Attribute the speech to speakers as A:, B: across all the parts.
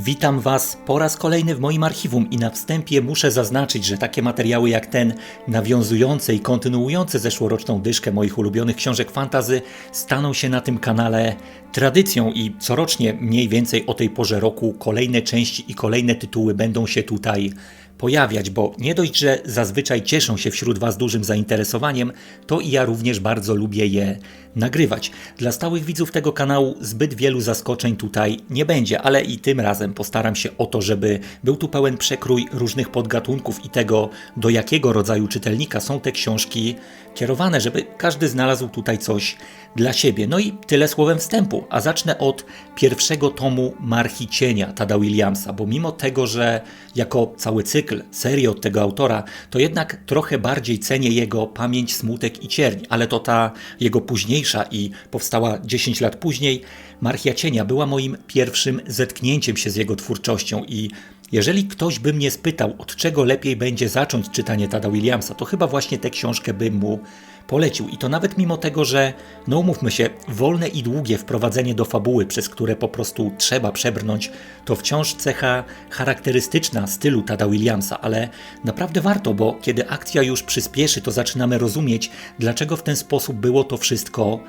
A: Witam Was po raz kolejny w moim archiwum i na wstępie muszę zaznaczyć, że takie materiały jak ten, nawiązujące i kontynuujące zeszłoroczną dyszkę moich ulubionych książek fantazy, staną się na tym kanale tradycją i corocznie mniej więcej o tej porze roku kolejne części i kolejne tytuły będą się tutaj pojawiać, bo nie dość, że zazwyczaj cieszą się wśród Was dużym zainteresowaniem, to i ja również bardzo lubię je nagrywać. Dla stałych widzów tego kanału zbyt wielu zaskoczeń tutaj nie będzie, ale i tym razem postaram się o to, żeby był tu pełen przekrój różnych podgatunków i tego, do jakiego rodzaju czytelnika są te książki kierowane, żeby każdy znalazł tutaj coś dla siebie. No i tyle słowem wstępu, a zacznę od pierwszego tomu Marchi Cienia Tada Williamsa, bo mimo tego, że jako cały cykl, serię od tego autora, to jednak trochę bardziej cenię jego Pamięć, Smutek i Cierń, ale to ta jego późniejsza i powstała 10 lat później, Marchia Cienia była moim pierwszym zetknięciem się z jego twórczością i jeżeli ktoś by mnie spytał, od czego lepiej będzie zacząć czytanie Tada Williamsa, to chyba właśnie tę książkę bym mu polecił. I to nawet mimo tego, że, no umówmy się, wolne i długie wprowadzenie do fabuły, przez które po prostu trzeba przebrnąć, to wciąż cecha charakterystyczna stylu Tada Williamsa, ale naprawdę warto, bo kiedy akcja już przyspieszy, to zaczynamy rozumieć, dlaczego w ten sposób było to wszystko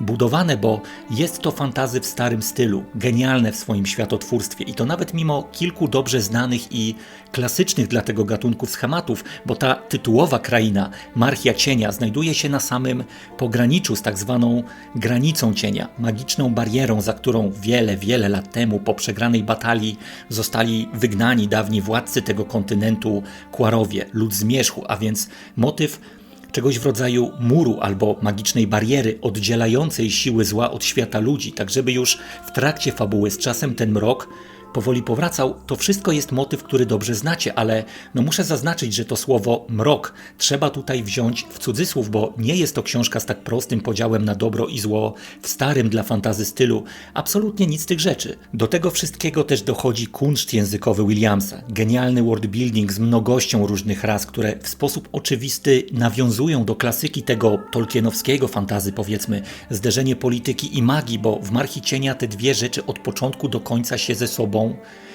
A: budowane, bo jest to fantazy w starym stylu, genialne w swoim światotwórstwie. I to nawet mimo kilku dobrze znanych i klasycznych dla tego gatunku schematów, bo ta tytułowa kraina, Marchia Cienia, znajduje się na samym pograniczu z tak zwaną granicą cienia, magiczną barierą, za którą wiele, wiele lat temu po przegranej batalii zostali wygnani dawni władcy tego kontynentu Kłarowie, lud zmierzchu, a więc motyw czegoś w rodzaju muru albo magicznej bariery oddzielającej siły zła od świata ludzi, tak żeby już w trakcie fabuły z czasem ten mrok powoli powracał, to wszystko jest motyw, który dobrze znacie, ale no muszę zaznaczyć, że to słowo mrok trzeba tutaj wziąć w cudzysłów, bo nie jest to książka z tak prostym podziałem na dobro i zło w starym dla fantazy stylu. Absolutnie nic z tych rzeczy. Do tego wszystkiego też dochodzi kunszt językowy Williamsa. Genialny worldbuilding z mnogością różnych ras, które w sposób oczywisty nawiązują do klasyki tego tolkienowskiego fantazy, powiedzmy, zderzenie polityki i magii, bo w Marchi Cienia te dwie rzeczy od początku do końca się ze sobą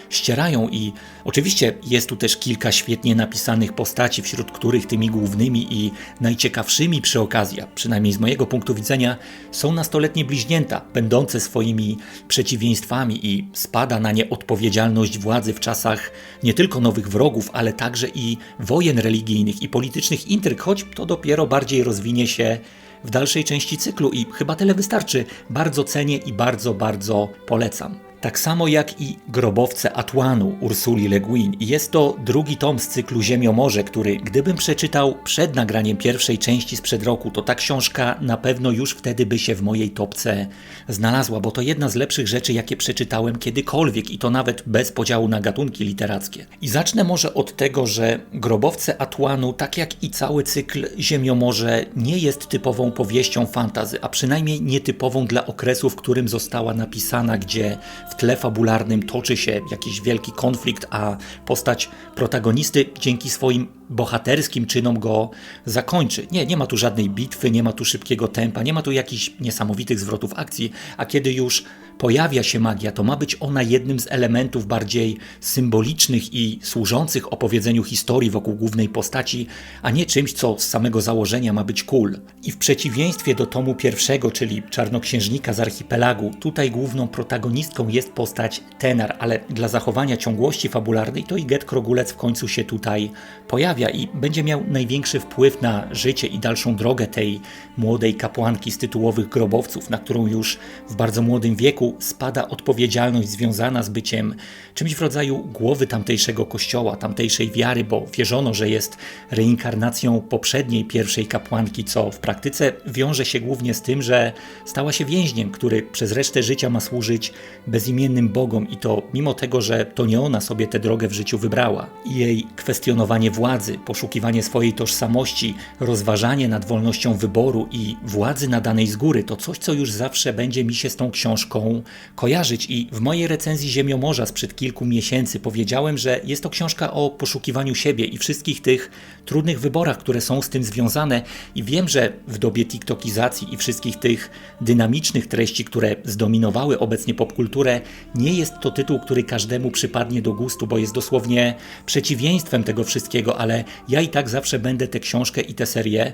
A: ścierają i oczywiście jest tu też kilka świetnie napisanych postaci, wśród których tymi głównymi i najciekawszymi przy okazji, przynajmniej z mojego punktu widzenia, są nastoletnie bliźnięta, będące swoimi przeciwieństwami i spada na nie odpowiedzialność władzy w czasach nie tylko nowych wrogów, ale także i wojen religijnych i politycznych intryg, choć to dopiero bardziej rozwinie się w dalszej części cyklu i chyba tyle wystarczy. Bardzo cenię i bardzo, bardzo polecam. Tak samo jak i Grobowce Atłanu Ursuli Le Guin. Jest to drugi tom z cyklu Ziemiomorze, który gdybym przeczytał przed nagraniem pierwszej części sprzed roku, to ta książka na pewno już wtedy by się w mojej topce znalazła, bo to jedna z lepszych rzeczy, jakie przeczytałem kiedykolwiek i to nawet bez podziału na gatunki literackie. I zacznę może od tego, że Grobowce Atłanu, tak jak i cały cykl Ziemiomorze, nie jest typową powieścią fantazy, a przynajmniej nietypową dla okresu, w którym została napisana, gdzie w tle fabularnym toczy się jakiś wielki konflikt, a postać protagonisty dzięki swoim bohaterskim czynom go zakończy. Nie, nie ma tu żadnej bitwy, nie ma tu szybkiego tempa, nie ma tu jakichś niesamowitych zwrotów akcji, a kiedy już pojawia się magia, to ma być ona jednym z elementów bardziej symbolicznych i służących opowiedzeniu historii wokół głównej postaci, a nie czymś, co z samego założenia ma być cool. I w przeciwieństwie do tomu pierwszego, czyli Czarnoksiężnika z archipelagu, tutaj główną protagonistką jest postać Tenar, ale dla zachowania ciągłości fabularnej to i Get Krogulec w końcu się tutaj pojawia i będzie miał największy wpływ na życie i dalszą drogę tej młodej kapłanki z tytułowych grobowców, na którą już w bardzo młodym wieku spada odpowiedzialność związana z byciem czymś w rodzaju głowy tamtejszego kościoła, tamtejszej wiary, bo wierzono, że jest reinkarnacją poprzedniej pierwszej kapłanki, co w praktyce wiąże się głównie z tym, że stała się więźniem, który przez resztę życia ma służyć bezimiennym bogom i to mimo tego, że to nie ona sobie tę drogę w życiu wybrała. Jej kwestionowanie władzy fantazy, poszukiwanie swojej tożsamości, rozważanie nad wolnością wyboru i władzy nadanej z góry to coś, co już zawsze będzie mi się z tą książką kojarzyć. I w mojej recenzji Ziemiomorza sprzed kilku miesięcy powiedziałem, że jest to książka o poszukiwaniu siebie i wszystkich tych trudnych wyborach, które są z tym związane. I wiem, że w dobie TikTokizacji i wszystkich tych dynamicznych treści, które zdominowały obecnie popkulturę, nie jest to tytuł, który każdemu przypadnie do gustu, bo jest dosłownie przeciwieństwem tego wszystkiego, ale ja i tak zawsze będę tę książkę i tę serię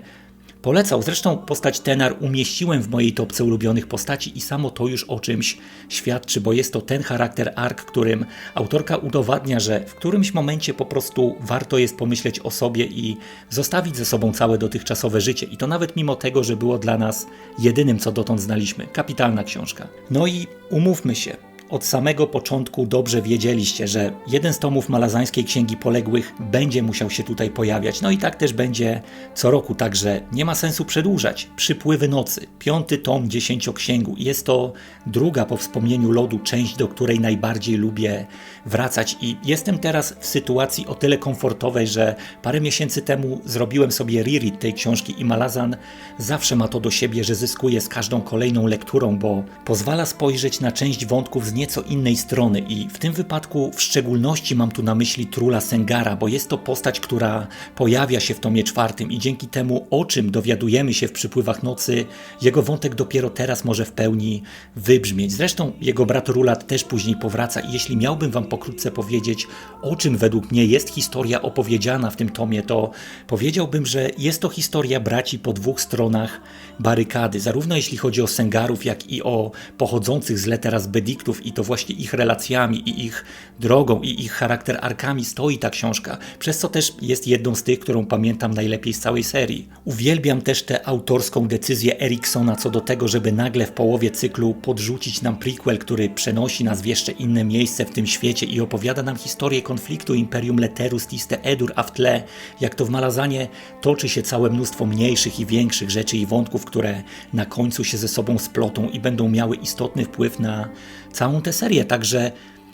A: Polecał. Zresztą postać Tenar umieściłem w mojej topce ulubionych postaci i samo to już o czymś świadczy, bo jest to ten charakter ark, którym autorka udowadnia, że w którymś momencie po prostu warto jest pomyśleć o sobie i zostawić ze sobą całe dotychczasowe życie. I to nawet mimo tego, że było dla nas jedynym, co dotąd znaliśmy. Kapitalna książka. No i umówmy się, od samego początku dobrze wiedzieliście, że jeden z tomów malazańskiej Księgi Poległych będzie musiał się tutaj pojawiać. No i tak też będzie co roku, także nie ma sensu przedłużać. Przypływy nocy, piąty tom dziesięcioksięgu. Jest to druga po wspomnieniu lodu część, do której najbardziej lubię wracać i jestem teraz w sytuacji o tyle komfortowej, że parę miesięcy temu zrobiłem sobie reread tej książki i Malazan zawsze ma to do siebie, że zyskuje z każdą kolejną lekturą, bo pozwala spojrzeć na część wątków z nieco innej strony i w tym wypadku w szczególności mam tu na myśli Trula Sengara, bo jest to postać, która pojawia się w tomie czwartym i dzięki temu, o czym dowiadujemy się w przypływach nocy, jego wątek dopiero teraz może w pełni wybrzmieć. Zresztą jego brat Rulat też później powraca i jeśli miałbym wam pokrótce powiedzieć, o czym według mnie jest historia opowiedziana w tym tomie, to powiedziałbym, że jest to historia braci po dwóch stronach barykady, zarówno jeśli chodzi o Sengarów, jak i o pochodzących z Leteras Bediktów i to właśnie ich relacjami i ich drogą i ich charakter arkami stoi ta książka, przez co też jest jedną z tych, którą pamiętam najlepiej z całej serii. Uwielbiam też tę autorską decyzję Eriksona co do tego, żeby nagle w połowie cyklu podrzucić nam prequel, który przenosi nas w jeszcze inne miejsce w tym świecie i opowiada nam historię konfliktu Imperium Leterus Tiste Edur, a w tle, jak to w Malazanie, toczy się całe mnóstwo mniejszych i większych rzeczy i wątków, które na końcu się ze sobą splotą i będą miały istotny wpływ na całą tę serię, także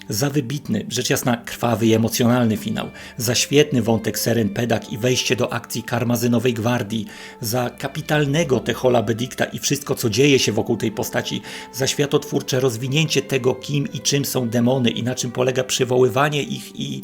A: za wybitny, rzecz jasna krwawy i emocjonalny finał, za świetny wątek Seren Pedak i wejście do akcji Karmazynowej Gwardii, za kapitalnego Techola Bedikta i wszystko, co dzieje się wokół tej postaci, za światotwórcze rozwinięcie tego, kim i czym są demony i na czym polega przywoływanie ich i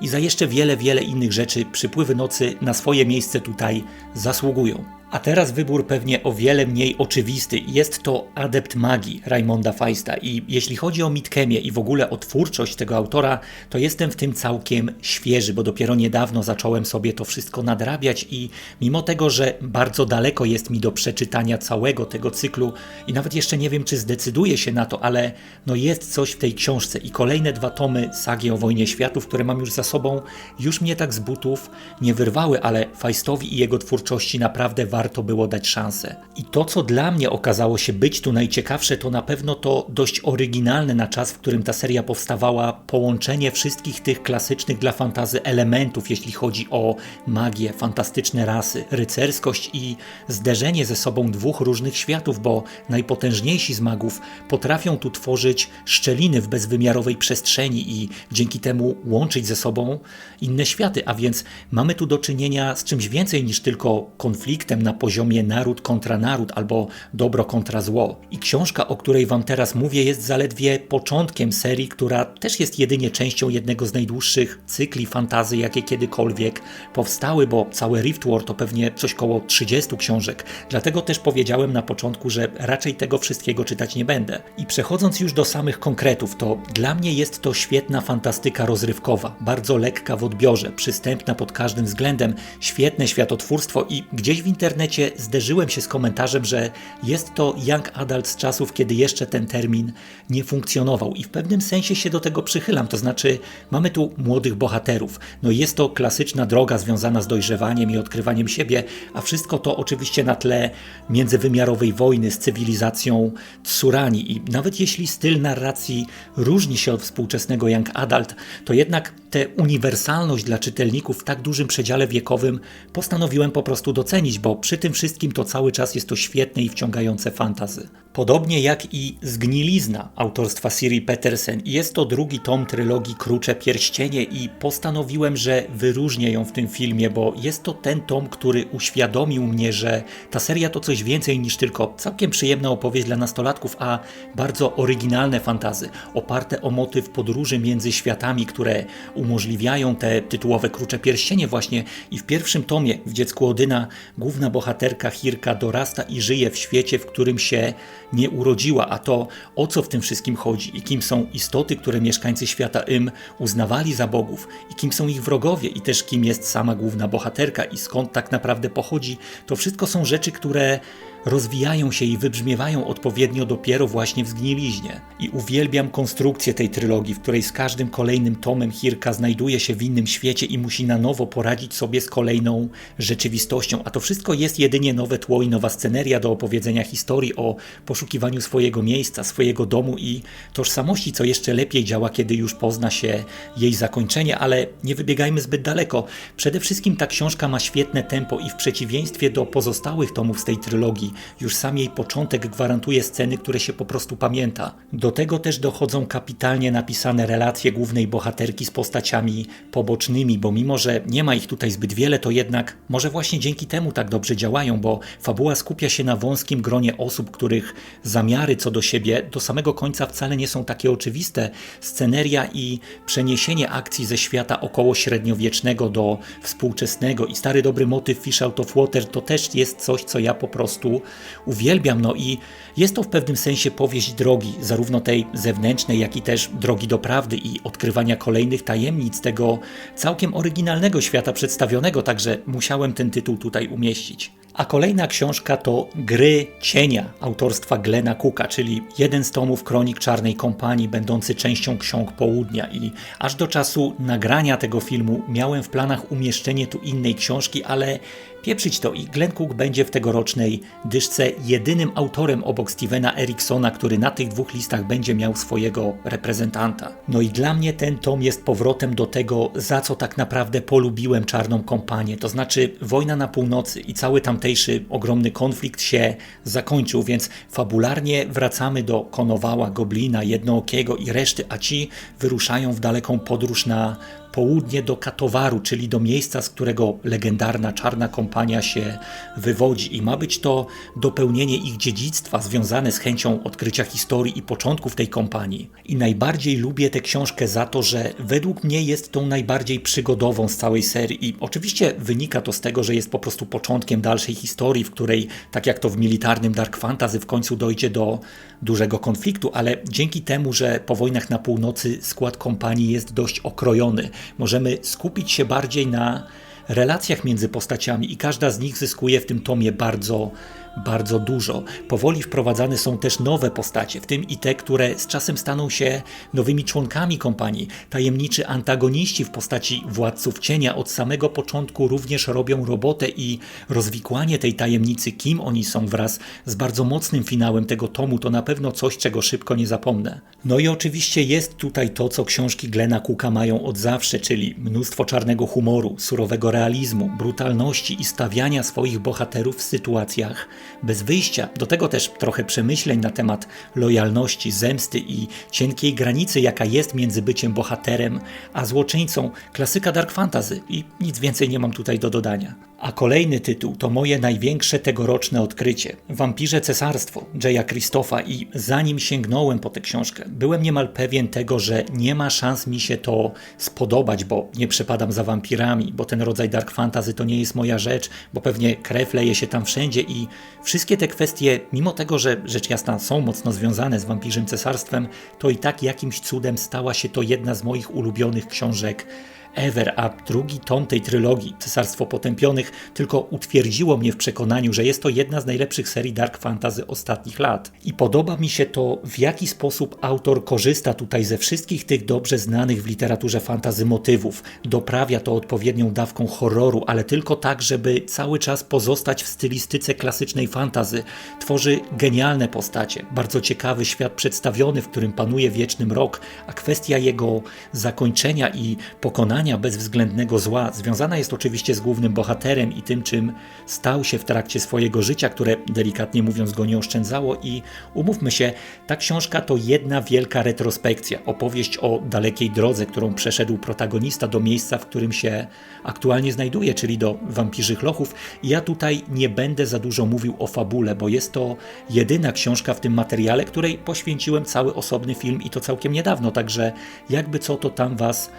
A: i za jeszcze wiele, wiele innych rzeczy. Przypływy nocy na swoje miejsce tutaj zasługują. A teraz wybór pewnie o wiele mniej oczywisty. Jest to Adept Magii Raimonda Feista i jeśli chodzi o Mitkemię i w ogóle o twórczość tego autora, to jestem w tym całkiem świeży, bo dopiero niedawno zacząłem sobie to wszystko nadrabiać i mimo tego, że bardzo daleko jest mi do przeczytania całego tego cyklu i nawet jeszcze nie wiem, czy zdecyduję się na to, ale no jest coś w tej książce i kolejne dwa tomy sagi o wojnie światów, które mam już za sobą, już mnie tak z butów nie wyrwały, ale Feistowi i jego twórczości naprawdę warto warto było dać szansę. I to, co dla mnie okazało się być tu najciekawsze, to na pewno to dość oryginalne na czas, w którym ta seria powstawała, połączenie wszystkich tych klasycznych dla fantazy elementów, jeśli chodzi o magię, fantastyczne rasy, rycerskość i zderzenie ze sobą dwóch różnych światów, bo najpotężniejsi z magów potrafią tu tworzyć szczeliny w bezwymiarowej przestrzeni i dzięki temu łączyć ze sobą inne światy, a więc mamy tu do czynienia z czymś więcej niż tylko konfliktem na na poziomie naród kontra naród albo dobro kontra zło. I książka, o której Wam teraz mówię, jest zaledwie początkiem serii, która też jest jedynie częścią jednego z najdłuższych cykli fantazy, jakie kiedykolwiek powstały, bo całe Riftwar to pewnie coś koło 30 książek. Dlatego też powiedziałem na początku, że raczej tego wszystkiego czytać nie będę. I przechodząc już do samych konkretów, to dla mnie jest to świetna fantastyka rozrywkowa, bardzo lekka w odbiorze, przystępna pod każdym względem, świetne światotwórstwo i gdzieś w internecie internecie zderzyłem się z komentarzem, że jest to young adult z czasów, kiedy jeszcze ten termin nie funkcjonował i w pewnym sensie się do tego przychylam, to znaczy mamy tu młodych bohaterów. No jest to klasyczna droga związana z dojrzewaniem i odkrywaniem siebie, a wszystko to oczywiście na tle międzywymiarowej wojny z cywilizacją Tsurani i nawet jeśli styl narracji różni się od współczesnego young adult, to jednak tę uniwersalność dla czytelników w tak dużym przedziale wiekowym postanowiłem po prostu docenić, bo przy tym wszystkim to cały czas jest to świetne i wciągające fantazy. Podobnie jak i Zgnilizna autorstwa Siri Petersen. Jest to drugi tom trylogii Krucze Pierścienie i postanowiłem, że wyróżnię ją w tym filmie, bo jest to ten tom, który uświadomił mnie, że ta seria to coś więcej niż tylko całkiem przyjemna opowieść dla nastolatków, a bardzo oryginalne fantazy, oparte o motyw podróży między światami, które umożliwiają te tytułowe Krucze Pierścienie właśnie i w pierwszym tomie w Dziecku Odyna główna bohaterka Hirka dorasta i żyje w świecie, w którym się nie urodziła, a to o co w tym wszystkim chodzi i kim są istoty, które mieszkańcy świata Im uznawali za bogów i kim są ich wrogowie i też kim jest sama główna bohaterka i skąd tak naprawdę pochodzi, to wszystko są rzeczy, które rozwijają się i wybrzmiewają odpowiednio dopiero właśnie w zgniliźnie. I uwielbiam konstrukcję tej trylogii, w której z każdym kolejnym tomem Hirka znajduje się w innym świecie i musi na nowo poradzić sobie z kolejną rzeczywistością. A to wszystko jest jedynie nowe tło i nowa sceneria do opowiedzenia historii o poszukiwaniu swojego miejsca, swojego domu i tożsamości, co jeszcze lepiej działa, kiedy już pozna się jej zakończenie, ale nie wybiegajmy zbyt daleko. Przede wszystkim ta książka ma świetne tempo i w przeciwieństwie do pozostałych tomów z tej trylogii, już sam jej początek gwarantuje sceny, które się po prostu pamięta. Do tego też dochodzą kapitalnie napisane relacje głównej bohaterki z postaciami pobocznymi, bo mimo, że nie ma ich tutaj zbyt wiele, to jednak może właśnie dzięki temu tak dobrze działają, bo fabuła skupia się na wąskim gronie osób, których zamiary co do siebie do samego końca wcale nie są takie oczywiste. Sceneria i przeniesienie akcji ze świata około średniowiecznego do współczesnego i stary dobry motyw Fish Out of Water to też jest coś, co ja po prostu uwielbiam. No i jest to w pewnym sensie powieść drogi, zarówno tej zewnętrznej, jak i też drogi do prawdy i odkrywania kolejnych tajemnic tego całkiem oryginalnego świata przedstawionego, także musiałem ten tytuł tutaj umieścić. A kolejna książka to Gry Cienia autorstwa Glena Cooka, czyli jeden z tomów kronik Czarnej Kompanii, będący częścią Ksiąg Południa. I aż do czasu nagrania tego filmu miałem w planach umieszczenie tu innej książki, ale Pieprzyć to i Glenn Cook będzie w tegorocznej dyszce jedynym autorem obok Stevena Eriksona, który na tych dwóch listach będzie miał swojego reprezentanta. No i dla mnie ten tom jest powrotem do tego, za co tak naprawdę polubiłem Czarną Kompanię, to znaczy wojna na północy i cały tamtejszy ogromny konflikt się zakończył, więc fabularnie wracamy do Konowała, Goblina, Jednookiego i reszty, a ci wyruszają w daleką podróż na południe do Katowaru, czyli do miejsca, z którego legendarna czarna kompania się wywodzi. I ma być to dopełnienie ich dziedzictwa związane z chęcią odkrycia historii i początków tej kompanii. I najbardziej lubię tę książkę za to, że według mnie jest tą najbardziej przygodową z całej serii. I oczywiście wynika to z tego, że jest po prostu początkiem dalszej historii, w której, tak jak to w militarnym Dark Fantasy, w końcu dojdzie do dużego konfliktu, ale dzięki temu, że po wojnach na północy skład kompanii jest dość okrojony, możemy skupić się bardziej na relacjach między postaciami i każda z nich zyskuje w tym tomie bardzo bardzo dużo. Powoli wprowadzane są też nowe postacie, w tym i te, które z czasem staną się nowymi członkami kompanii. Tajemniczy antagoniści w postaci władców cienia od samego początku również robią robotę i rozwikłanie tej tajemnicy, kim oni są wraz z bardzo mocnym finałem tego tomu, to na pewno coś, czego szybko nie zapomnę. No i oczywiście jest tutaj to, co książki Glena Cooka mają od zawsze, czyli mnóstwo czarnego humoru, surowego realizmu, brutalności i stawiania swoich bohaterów w sytuacjach, bez wyjścia. Do tego też trochę przemyśleń na temat lojalności, zemsty i cienkiej granicy, jaka jest między byciem bohaterem a złoczyńcą. Klasyka Dark Fantasy i nic więcej nie mam tutaj do dodania. A kolejny tytuł to moje największe tegoroczne odkrycie. Wampirze Cesarstwo Jaya Christopha i zanim sięgnąłem po tę książkę, byłem niemal pewien tego, że nie ma szans mi się to spodobać, bo nie przepadam za wampirami, bo ten rodzaj dark fantasy to nie jest moja rzecz, bo pewnie krew leje się tam wszędzie i wszystkie te kwestie, mimo tego, że rzecz jasna są mocno związane z Wampirzym Cesarstwem, to i tak jakimś cudem stała się to jedna z moich ulubionych książek ever, a drugi tom tej trylogii, Cesarstwo Potępionych, tylko utwierdziło mnie w przekonaniu, że jest to jedna z najlepszych serii dark fantasy ostatnich lat. I podoba mi się to, w jaki sposób autor korzysta tutaj ze wszystkich tych dobrze znanych w literaturze fantazy motywów. Doprawia to odpowiednią dawką horroru, ale tylko tak, żeby cały czas pozostać w stylistyce klasycznej fantazy. Tworzy genialne postacie, bardzo ciekawy świat przedstawiony, w którym panuje wieczny mrok, a kwestia jego zakończenia i pokonania pokonania bezwzględnego zła związana jest oczywiście z głównym bohaterem i tym, czym stał się w trakcie swojego życia, które delikatnie mówiąc go nie oszczędzało. I umówmy się, ta książka to jedna wielka retrospekcja, opowieść o dalekiej drodze, którą przeszedł protagonista do miejsca, w którym się aktualnie znajduje, czyli do wampirzych lochów. Ja tutaj nie będę za dużo mówił o fabule, bo jest to jedyna książka w tym materiale, której poświęciłem cały osobny film i to całkiem niedawno, także jakby co to tam Was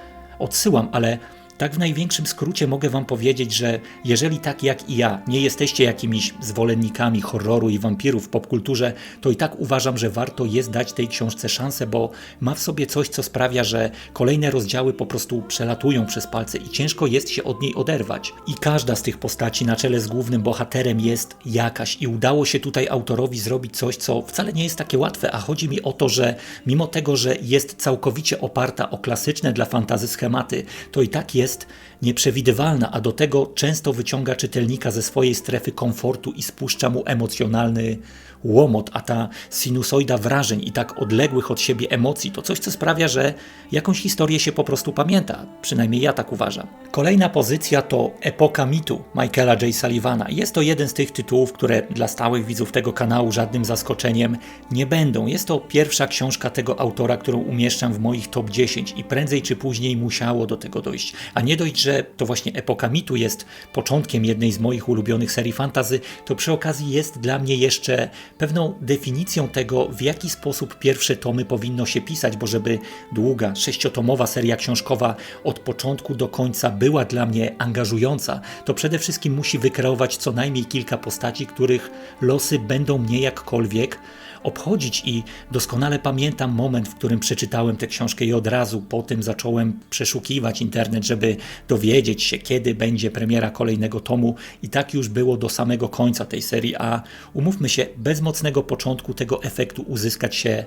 A: odsyłam, ale tak w największym skrócie mogę Wam powiedzieć, że jeżeli tak jak i ja nie jesteście jakimiś zwolennikami horroru i wampirów w popkulturze, to i tak uważam, że warto jest dać tej książce szansę, bo ma w sobie coś, co sprawia, że kolejne rozdziały po prostu przelatują przez palce i ciężko jest się od niej oderwać. I każda z tych postaci na czele z głównym bohaterem jest jakaś i udało się tutaj autorowi zrobić coś, co wcale nie jest takie łatwe, a chodzi mi o to, że mimo tego, że jest całkowicie oparta o klasyczne dla fantazy schematy, to i tak jest jest nieprzewidywalna, a do tego często wyciąga czytelnika ze swojej strefy komfortu i spuszcza mu emocjonalny łomot, a ta sinusoida wrażeń i tak odległych od siebie emocji to coś, co sprawia, że jakąś historię się po prostu pamięta. Przynajmniej ja tak uważam. Kolejna pozycja to Epoka mitu Michaela J. Sullivana. Jest to jeden z tych tytułów, które dla stałych widzów tego kanału żadnym zaskoczeniem nie będą. Jest to pierwsza książka tego autora, którą umieszczam w moich top 10 i prędzej czy później musiało do tego dojść. A nie dość, że to właśnie Epoka mitu jest początkiem jednej z moich ulubionych serii fantazy, to przy okazji jest dla mnie jeszcze pewną definicją tego, w jaki sposób pierwsze tomy powinno się pisać, bo żeby długa, sześciotomowa seria książkowa od początku do końca była dla mnie angażująca, to przede wszystkim musi wykreować co najmniej kilka postaci, których losy będą mnie jakkolwiek obchodzić i doskonale pamiętam moment, w którym przeczytałem tę książkę i od razu po tym zacząłem przeszukiwać internet, żeby dowiedzieć się, kiedy będzie premiera kolejnego tomu. I tak już było do samego końca tej serii, a umówmy się, bez mocnego początku tego efektu uzyskać się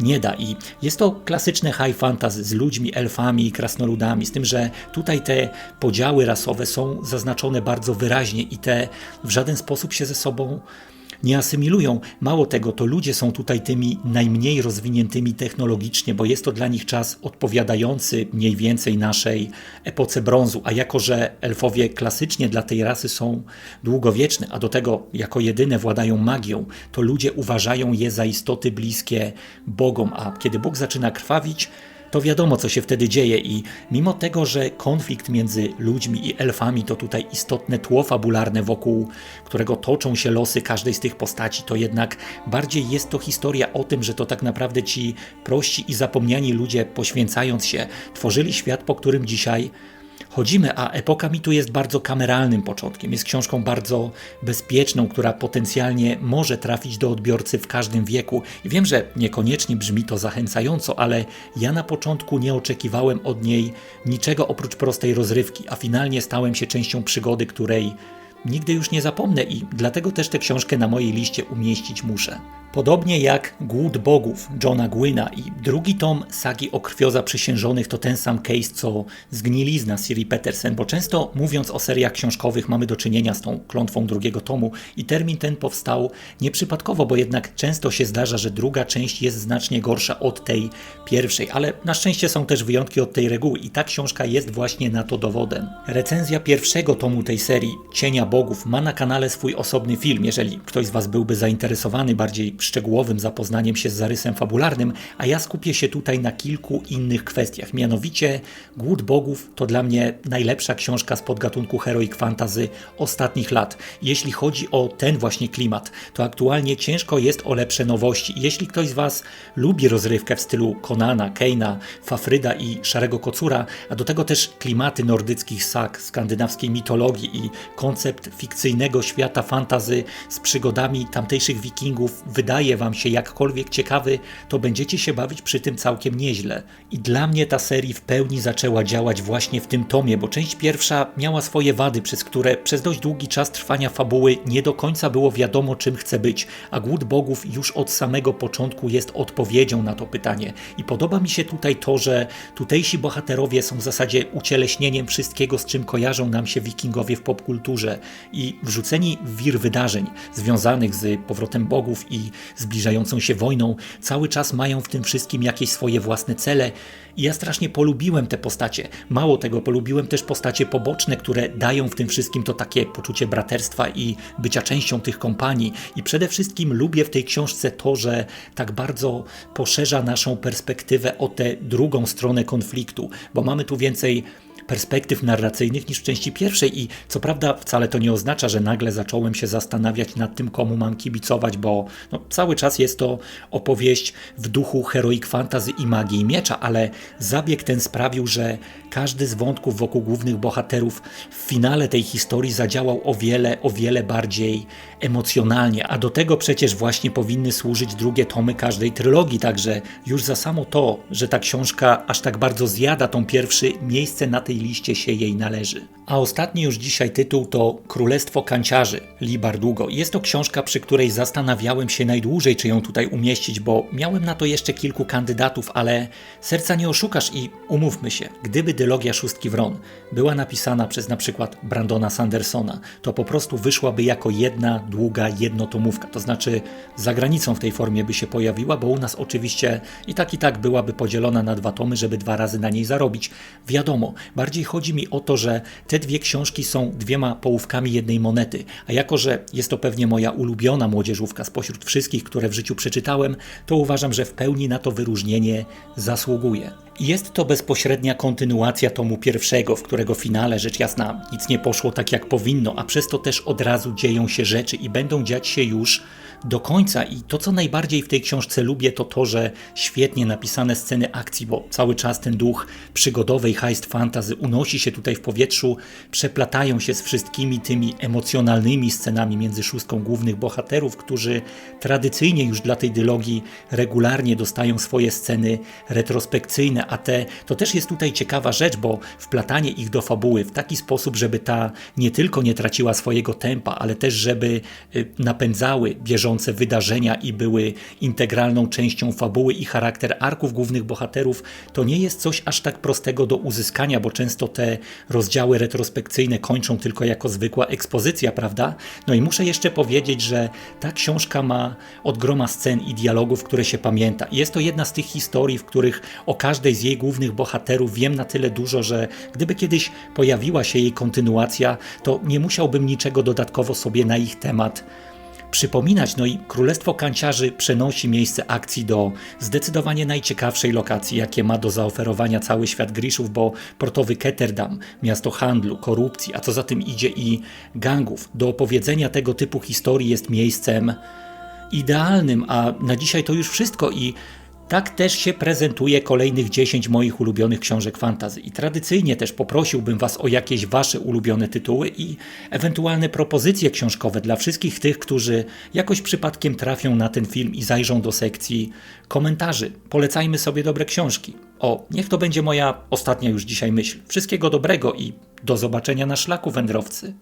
A: nie da. I jest to klasyczne high fantasy z ludźmi, elfami i krasnoludami, z tym, że tutaj te podziały rasowe są zaznaczone bardzo wyraźnie i te w żaden sposób się ze sobą nie asymilują. Mało tego, to ludzie są tutaj tymi najmniej rozwiniętymi technologicznie, bo jest to dla nich czas odpowiadający mniej więcej naszej epoce brązu, a jako że elfowie klasycznie dla tej rasy są długowieczne, a do tego jako jedyne władają magią, to ludzie uważają je za istoty bliskie Bogom, a kiedy Bóg zaczyna krwawić, to wiadomo, co się wtedy dzieje i mimo tego, że konflikt między ludźmi i elfami to tutaj istotne tło fabularne, wokół którego toczą się losy każdej z tych postaci, to jednak bardziej jest to historia o tym, że to tak naprawdę ci prości i zapomniani ludzie, poświęcając się, tworzyli świat, po którym dzisiaj chodzimy, a epoka mitu jest bardzo kameralnym początkiem. Jest książką bardzo bezpieczną, która potencjalnie może trafić do odbiorcy w każdym wieku. I wiem, że niekoniecznie brzmi to zachęcająco, ale ja na początku nie oczekiwałem od niej niczego oprócz prostej rozrywki, a finalnie stałem się częścią przygody, której nigdy już nie zapomnę i dlatego też tę książkę na mojej liście umieścić muszę. Podobnie jak Głód Bogów Johna Gwyna i drugi tom sagi o krwiozaprzysiężonych to ten sam case co Zgnilizna Siri Petersen, bo często mówiąc o seriach książkowych mamy do czynienia z tą klątwą drugiego tomu i termin ten powstał nieprzypadkowo, bo jednak często się zdarza, że druga część jest znacznie gorsza od tej pierwszej, ale na szczęście są też wyjątki od tej reguły i ta książka jest właśnie na to dowodem. Recenzja pierwszego tomu tej serii Cienia Bogów ma na kanale swój osobny film, jeżeli ktoś z Was byłby zainteresowany bardziej szczegółowym zapoznaniem się z zarysem fabularnym, a ja skupię się tutaj na kilku innych kwestiach. Mianowicie Głód Bogów to dla mnie najlepsza książka z podgatunku heroic fantasy ostatnich lat. Jeśli chodzi o ten właśnie klimat, to aktualnie ciężko jest o lepsze nowości. Jeśli ktoś z Was lubi rozrywkę w stylu Konana, Keina, Fafryda i Szarego Kocura, a do tego też klimaty nordyckich sag, skandynawskiej mitologii i koncept fikcyjnego świata fantazy z przygodami tamtejszych wikingów, wydaje wydaje wam się jakkolwiek ciekawy, to będziecie się bawić przy tym całkiem nieźle. I dla mnie ta seria w pełni zaczęła działać właśnie w tym tomie, bo część pierwsza miała swoje wady, przez które przez dość długi czas trwania fabuły nie do końca było wiadomo, czym chce być, a Głód Bogów już od samego początku jest odpowiedzią na to pytanie. I podoba mi się tutaj to, że tutejsi bohaterowie są w zasadzie ucieleśnieniem wszystkiego, z czym kojarzą nam się wikingowie w popkulturze. i wrzuceni w wir wydarzeń związanych z powrotem bogów i zbliżającą się wojną, cały czas mają w tym wszystkim jakieś swoje własne cele. I ja strasznie polubiłem te postacie. Mało tego, polubiłem też postacie poboczne, które dają w tym wszystkim to takie poczucie braterstwa i bycia częścią tych kompanii. I przede wszystkim lubię w tej książce to, że tak bardzo poszerza naszą perspektywę o tę drugą stronę konfliktu, bo mamy tu więcej perspektyw narracyjnych niż w części pierwszej i co prawda wcale to nie oznacza, że nagle zacząłem się zastanawiać nad tym, komu mam kibicować, bo no, cały czas jest to opowieść w duchu heroik fantazy i magii i miecza, ale zabieg ten sprawił, że każdy z wątków wokół głównych bohaterów w finale tej historii zadziałał o wiele, o wiele bardziej emocjonalnie, a do tego przecież właśnie powinny służyć drugie tomy każdej trylogii, także już za samo to, że ta książka aż tak bardzo zjada tą pierwszy, miejsce na tej liście się jej należy. A ostatni już dzisiaj tytuł to Królestwo Kanciarzy Lee Bardugo. Jest to książka, przy której zastanawiałem się najdłużej, czy ją tutaj umieścić, bo miałem na to jeszcze kilku kandydatów, ale serca nie oszukasz i umówmy się, gdyby dylogia Szóstki Wron była napisana przez na przykład Brandona Sandersona, to po prostu wyszłaby jako jedna długa jednotomówka, to znaczy za granicą w tej formie by się pojawiła, bo u nas oczywiście i tak i tak byłaby podzielona na dwa tomy, żeby dwa razy na niej zarobić. Wiadomo, bardziej chodzi mi o to, że te dwie książki są dwiema połówkami jednej monety, a jako, że jest to pewnie moja ulubiona młodzieżówka spośród wszystkich, które w życiu przeczytałem, to uważam, że w pełni na to wyróżnienie zasługuje. Jest to bezpośrednia kontynuacja tomu pierwszego, w którego finale rzecz jasna nic nie poszło tak jak powinno, a przez to też od razu dzieją się rzeczy i będą dziać się już do końca. I to, co najbardziej w tej książce lubię, to to, że świetnie napisane sceny akcji, bo cały czas ten duch przygodowej heist fantasy unosi się tutaj w powietrzu, przeplatają się z wszystkimi tymi emocjonalnymi scenami między szóstką głównych bohaterów, którzy tradycyjnie już dla tej dylogii regularnie dostają swoje sceny retrospekcyjne, a te to też jest tutaj ciekawa rzecz, bo wplatanie ich do fabuły w taki sposób, żeby ta nie tylko nie traciła swojego tempa, ale też żeby y, napędzały bieżące wydarzenia i były integralną częścią fabuły i charakter arków głównych bohaterów, to nie jest coś aż tak prostego do uzyskania, bo często te rozdziały retrospekcyjne kończą tylko jako zwykła ekspozycja, prawda? No i muszę jeszcze powiedzieć, że ta książka ma od groma scen i dialogów, które się pamięta. Jest to jedna z tych historii, w których o każdej z jej głównych bohaterów wiem na tyle dużo, że gdyby kiedyś pojawiła się jej kontynuacja, to nie musiałbym niczego dodatkowo sobie na ich temat przypominać. No i Królestwo Kanciarzy przenosi miejsce akcji do zdecydowanie najciekawszej lokacji, jakie ma do zaoferowania cały świat Griszów, bo portowy Ketterdam, miasto handlu, korupcji, a co za tym idzie i gangów. Do opowiedzenia tego typu historii jest miejscem idealnym, a na dzisiaj to już wszystko i tak też się prezentuje kolejnych 10 moich ulubionych książek fantazy. I tradycyjnie też poprosiłbym Was o jakieś Wasze ulubione tytuły i ewentualne propozycje książkowe dla wszystkich tych, którzy jakoś przypadkiem trafią na ten film i zajrzą do sekcji komentarzy. Polecajmy sobie dobre książki. O, niech to będzie moja ostatnia już dzisiaj myśl. Wszystkiego dobrego i do zobaczenia na szlaku, wędrowcy.